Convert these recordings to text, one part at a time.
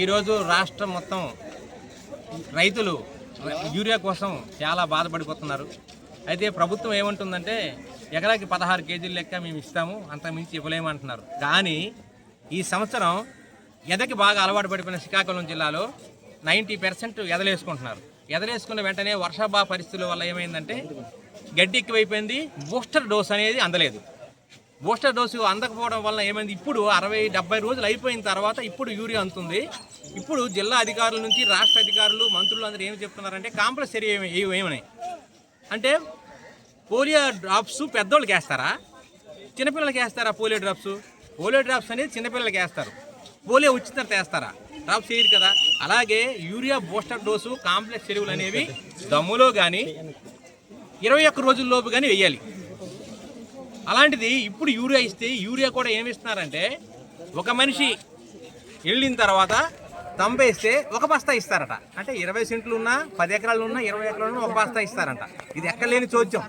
ఈరోజు రాష్ట్రం మొత్తం రైతులు యూరియా కోసం చాలా బాధపడిపోతున్నారు. అయితే ప్రభుత్వం ఏమంటుందంటే ఎకరాకి పదహారు కేజీల లెక్క మేము ఇస్తాము అంత మించి ఇవ్వలేమంటున్నారు కానీ ఈ సంవత్సరం ఎదకి బాగా అలవాటు పడిపోయిన శ్రీకాకుళం జిల్లాలో నైంటీ పర్సెంట్ ఎదలేసుకుంటున్నారు. ఎదలేసుకున్న వెంటనే వర్షాభా పరిస్థితుల వల్ల ఏమైందంటే గడ్డి ఎక్కువైపోయింది బూస్టర్ డోస్ అనేది అందలేదు. బూస్టర్ డోసు అందకపోవడం వల్ల ఏమైంది? ఇప్పుడు అరవై డెబ్బై రోజులు అయిపోయిన తర్వాత ఇప్పుడు యూరియా అందుతుంది. ఇప్పుడు జిల్లా అధికారుల నుంచి రాష్ట్ర అధికారులు మంత్రులు అందరూ ఏమి చెప్తున్నారంటే కాంపల్సరీ ఏమి ఏమని అంటే పోలియో డ్రాప్స్ పెద్దోళ్ళకి వేస్తారా చిన్నపిల్లలకి వేస్తారా పోలియో డ్రాప్స్? పోలియో డ్రాప్స్ అనేది చిన్నపిల్లలకి వేస్తారు పోలియో ఉచితంగా తర్వాత వేస్తారా డ్రాప్స్ వేయరు కదా. అలాగే యూరియా బూస్టర్ డోసు కాంప్లెక్స్ ఎరువులు అనేవి దమ్ములో కానీ ఇరవై ఒక్క రోజుల్లోపు కానీ వేయాలి. అలాంటిది ఇప్పుడు యూరియా ఇస్తే యూరియా కూడా ఏమి ఇస్తున్నారంటే ఒక మనిషి వెళ్ళిన తర్వాత తంపేస్తే ఒక బస్తా ఇస్తారట. అంటే ఇరవై సెంట్లు ఉన్నా పది ఎకరాలు ఉన్నా ఇరవై ఎకరాలు ఉన్నా ఒక బస్తా ఇస్తారంట. ఇది ఎక్కలేని చోద్యం.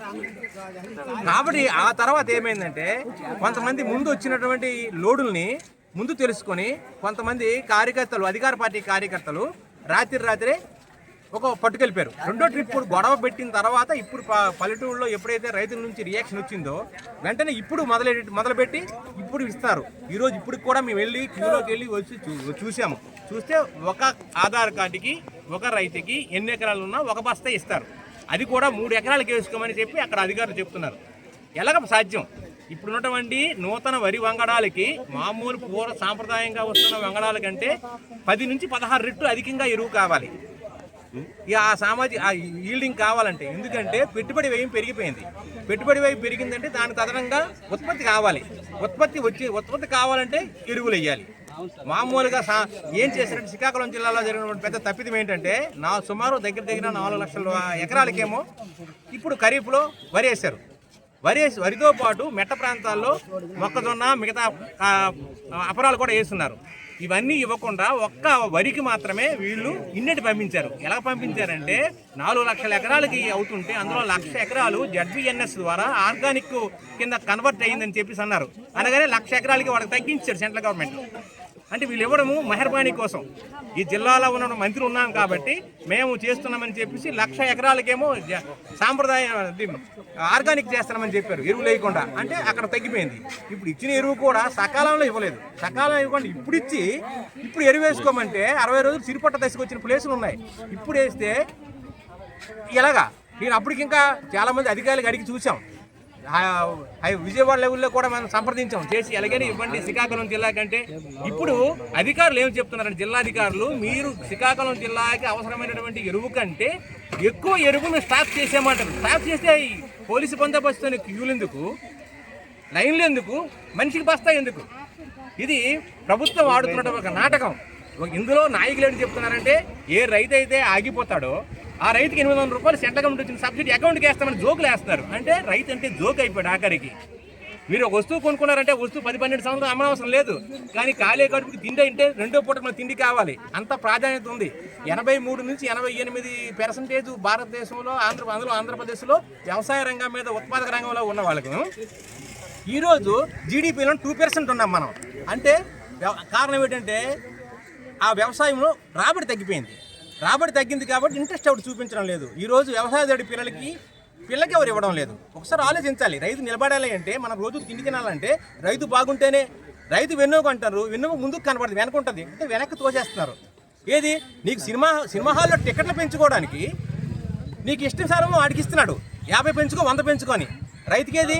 కాబట్టి ఆ తర్వాత ఏమైందంటే కొంతమంది ముందు వచ్చినటువంటి లోడుల్ని ముందు తెలుసుకొని కొంతమంది కార్యకర్తలు అధికార పార్టీ కార్యకర్తలు రాత్రి రాత్రి ఒక పట్టుకెళ్ళిపోయారు. రెండో ట్రిప్ గొడవ పెట్టిన తర్వాత ఇప్పుడు పల్లెటూరులో ఎప్పుడైతే రైతుల నుంచి రియాక్షన్ వచ్చిందో వెంటనే ఇప్పుడు మొదలె మొదలుపెట్టి ఇప్పుడు ఇస్తారు. ఈరోజు ఇప్పుడు కూడా మేము వెళ్ళి క్యూలోకి వెళ్ళి వచ్చి చూ- చూసాము. చూస్తే ఒక ఆధార్ కార్డుకి ఒక రైతుకి ఎన్ని ఎకరాలు ఉన్నా ఒక బస్తా ఇస్తారు. అది కూడా మూడు ఎకరాలకి వేసుకోమని చెప్పి అక్కడ అధికారులు చెప్తున్నారు. ఎలాగ సాధ్యం? ఇప్పుడు ఉన్నటువంటి నూతన వరి వంగడాలకి మామూలు పూర్వ సాంప్రదాయంగా వస్తున్న వంగడాల కంటే పది నుంచి పదహారు రెట్లు అధికంగా ఎరువు కావాలి. ఇక ఆ సామాజిక ఆ ఈల్డింగ్ కావాలంటే ఎందుకంటే పెట్టుబడి వ్యయం పెరిగిపోయింది. పెట్టుబడి వ్యయం పెరిగిందంటే దానికి తదనంగా ఉత్పత్తి కావాలి. ఉత్పత్తి వచ్చి ఉత్పత్తి కావాలంటే ఎరువులు వేయాలి మామూలుగా సా ఏం చేశారంటే శ్రీకాకుళం జిల్లాలో జరిగినటువంటి పెద్ద తప్పిదం ఏంటంటే నా సుమారు దగ్గర దగ్గర నాలుగు లక్షల ఎకరాలకేమో ఇప్పుడు ఖరీఫ్లో వరి వేశారు. వరి వరితో పాటు మెట్ట ప్రాంతాల్లో మొక్కజొన్న మిగతా అపరాలు కూడా వేస్తున్నారు. ఇవన్నీ ఇవ్వకుండా ఒక్క వరికి మాత్రమే వీళ్ళు ఇన్నటి పంపించారు. ఎలా పంపించారంటే నాలుగు లక్షల ఎకరాలకి అవుతుంటే అందులో లక్ష ఎకరాలు జడ్బిఎన్ఎస్ ద్వారా ఆర్గానిక్ కింద కన్వర్ట్ అయ్యిందని చెప్పేసి అన్నారు. అనగానే లక్ష ఎకరాలకి వాళ్ళకి తగ్గించారు సెంట్రల్ గవర్నమెంట్. అంటే వీళ్ళు ఇవ్వడము మెహర్బానీ కోసం. ఈ జిల్లాలో ఉన్న మంత్రి ఉన్నాం కాబట్టి మేము చేస్తున్నామని చెప్పేసి లక్ష ఎకరాలకేమో సాంప్రదాయ ఆర్గానిక్ చేస్తున్నామని చెప్పారు. ఎరువు లేకుండా. అంటే అక్కడ తగ్గిపోయింది. ఇప్పుడు ఇచ్చిన ఎరువు కూడా సకాలంలో ఇవ్వలేదు. సకాలం ఇవ్వకుండా ఇప్పుడు ఇచ్చి ఇప్పుడు ఎరువు వేసుకోమంటే అరవై రోజులు సిరిపట్ట దశకు వచ్చిన ప్లేసులు ఉన్నాయి. ఇప్పుడు వేస్తే ఎలాగా? నేను అప్పటికింకా చాలామంది అధికారులకు అడిగి చూసాం విజయవాడ లెవెల్లో కూడా మనం సంప్రదించాం. చేసి ఎలాగైనా ఇవ్వండి. శ్రీకాకుళం జిల్లా కంటే ఇప్పుడు అధికారులు ఏం చెప్తున్నారంటే జిల్లా అధికారులు మీరు శ్రీకాకుళం జిల్లాకి అవసరమైనటువంటి ఎరువు కంటే ఎక్కువ ఎరువును స్టాప్ చేసేయమంటారు స్టాప్ చేస్తే పోలీసు బందోబస్తుని క్యూలు ఎందుకు? లైన్లు ఎందుకు? మనిషికి బస్తా ఎందుకు? ఇది ప్రభుత్వం ఆడుతున్న ఒక నాటకం. ఒక- ఇందులో నాయకులు ఏంటి చెప్తున్నారంటే ఏ రైతు అయితే ఆగిపోతాడో ఆ రైతుకి ఎనిమిది వందల రూపాయలు సెంట్రల్ గవర్నమెంట్ వచ్చిన సబ్సిడీ అకౌంట్కి వేస్తామని జోకులు వేస్తారు అంటే రైతు అంటే జోక్ అయిపోయాడు ఆఖరికి. మీరు ఒక వస్తువు కొనుక్కున్నారంటే వస్తువు పది పన్నెండు సంవత్సరాలు అమ్మనవసరం లేదు. కానీ ఖాళీ కడుపుకి తిండి అంటే రెండో పూట మన తిండి కావాలి. అంత ప్రాధాన్యత ఉంది. ఎనభై మూడు నుంచి ఎనభై ఎనిమిది పర్సెంటేజ్ భారతదేశంలో ఆంధ్ర అందులో ఆంధ్రప్రదేశ్లో వ్యవసాయ రంగం మీద ఉత్పాదక రంగంలో ఉన్న వాళ్ళకు ఈరోజు జీడిపిలో టూ పర్సెంట్ ఉన్నాం మనం. అంటే వ్యవ- కారణం ఏంటంటే ఆ వ్యవసాయంలో రాబడి తగ్గిపోయింది. రాబడి తగ్గింది కాబట్టి ఇంట్రెస్ట్ ఎవరు చూపించడం లేదు. ఈరోజు వ్యవసాయదారుడి పిల్లలకి పిల్లకి ఎవరు ఇవ్వడం లేదు. ఒకసారి ఆలోచించాలి. రైతు నిలబడాలి అంటే మనం రోజు తిండి తినాలంటే రైతు బాగుంటేనే రైతు వెన్నుక అంటారు. వెన్నుక ముందుకు కనబడదు వెనక ఉంటుంది. అంటే వెనక్కి తోసేస్తున్నారు. ఏది? నీకు సినిమా సినిమా హాల్లో టికెట్లు పెంచుకోవడానికి నీకు ఇష్టం సారము వాడికి ఇస్తున్నాడు. యాభై పెంచుకో వంద పెంచుకొని రైతుకేది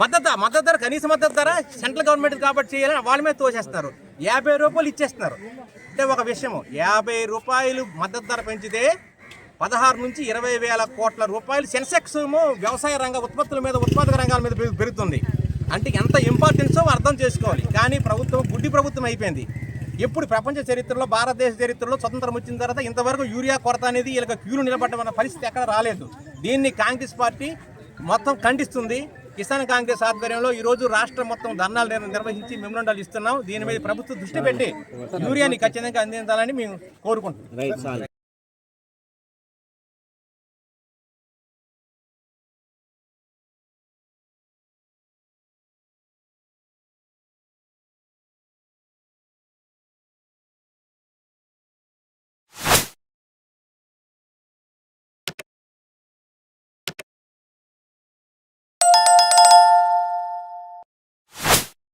మద్దతు మద్దతు ధర కనీస మద్దతు ధర సెంట్రల్ గవర్నమెంట్ కాబట్టి చేయాలని వాళ్ళ మీద తోసేస్తారు. యాభై రూపాయలు ఇచ్చేస్తున్నారు. అంటే ఒక విషయము. యాభై రూపాయలు మద్దతు ధర పెంచితే పదహారు నుంచి ఇరవై వేల కోట్ల రూపాయలు సెన్సెక్స్ వ్యవసాయ రంగ ఉత్పత్తుల మీద ఉత్పాదక రంగాల మీద పెరుగు- పెరుగుతుంది. అంటే ఎంత ఇంపార్టెన్సో అర్థం చేసుకోవాలి. కానీ ప్రభుత్వం గుడ్డి ప్రభుత్వం అయిపోయింది. ఎప్పుడు ప్రపంచ చరిత్రలో భారతదేశ చరిత్రలో స్వతంత్రం వచ్చిన తర్వాత ఇంతవరకు యూరియా కొరత అనేది వీళ్ళకి క్యూలు నిలబడ్డ పరిస్థితి ఎక్కడ రాలేదు. దీన్ని కాంగ్రెస్ పార్టీ మొత్తం ఖండిస్తుంది. కిసాన్ కాంగ్రెస్ ఆధ్వర్యంలో ఈ రోజు రాష్ట్రం మొత్తం ధర్నాలు నిర్వహించి మెమరండాలు ఇస్తున్నాం. దీని మీద ప్రభుత్వం దృష్టి పెట్టి యూరియాని ఖచ్చితంగా అందించాలని మేము కోరుకుంటున్నాం.